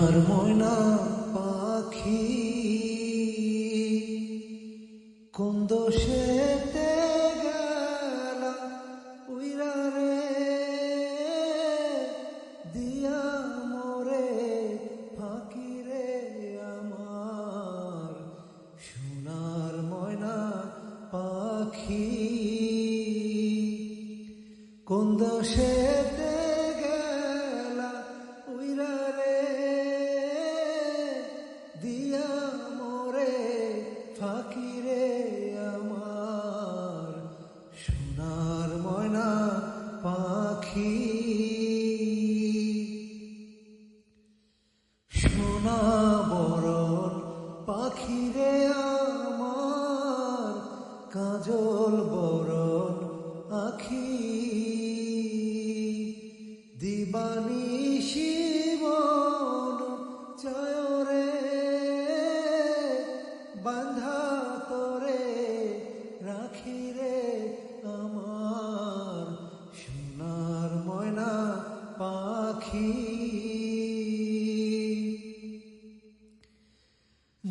সোনার ময়না পাখি। কোন দোষেতে রে আমার সোনার ময়না পাখি। সোনা বরণ পাখি রে আমার, কাজল বরণ আখি। দিবানি শিবন জয় রে বান্ধা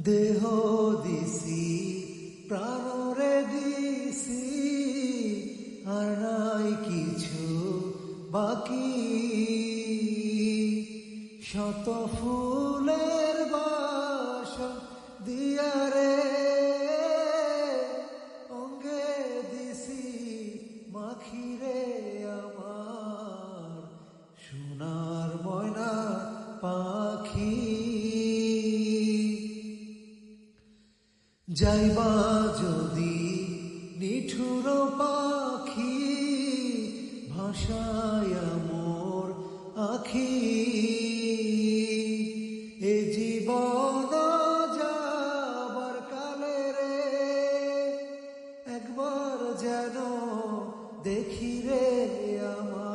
দেহ দিছি প্রাণরে দিছি আর নাই কিছু বাকি। শত ফুলের যাইবা যদি নিঠুর পাখি ভাষায় মোর আখি। এ জীবন যাবার কালে রে, একবার যেন দেখি রে আমার